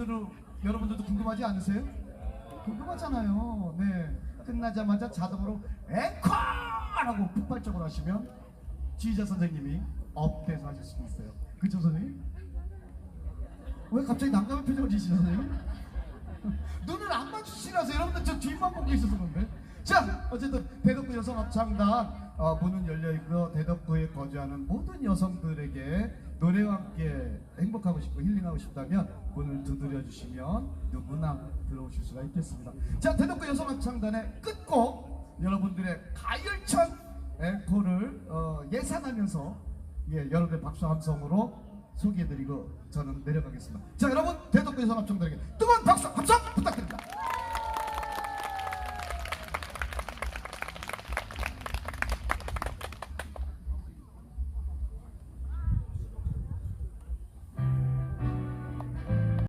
여러분들은 여러분들도 궁금하지 않으세요? 궁금하잖아요. 네. 끝나자마자 자동으로 앵콜하고 폭발적으로 하시면 지휘자 선생님이 업돼서 하실 수 있어요. 그쵸 선생님? 왜 갑자기 난감한 표정을 지시죠 선생님? 눈을 안 맞추시라서 여러분들 저 뒤만 보고 있어서 그런데 자 어쨌든 대덕구 여성합창단 어, 문은 열려 있고요. 대덕구에 거주하는 모든 여성들에게 노래와 함께 행복하고 싶고 힐링하고 싶다면 문을 두드려 주시면 누구나 들어오실 수가 있겠습니다. 자 대덕구 여성합창단의 끝곡 여러분들의 가열찬 앵콜을 어, 예상하면서 예, 여러분의 박수 함성으로 소개해드리고 저는 내려가겠습니다. 자 여러분 대덕구 여성합창단에게 뜨거운 박수 함성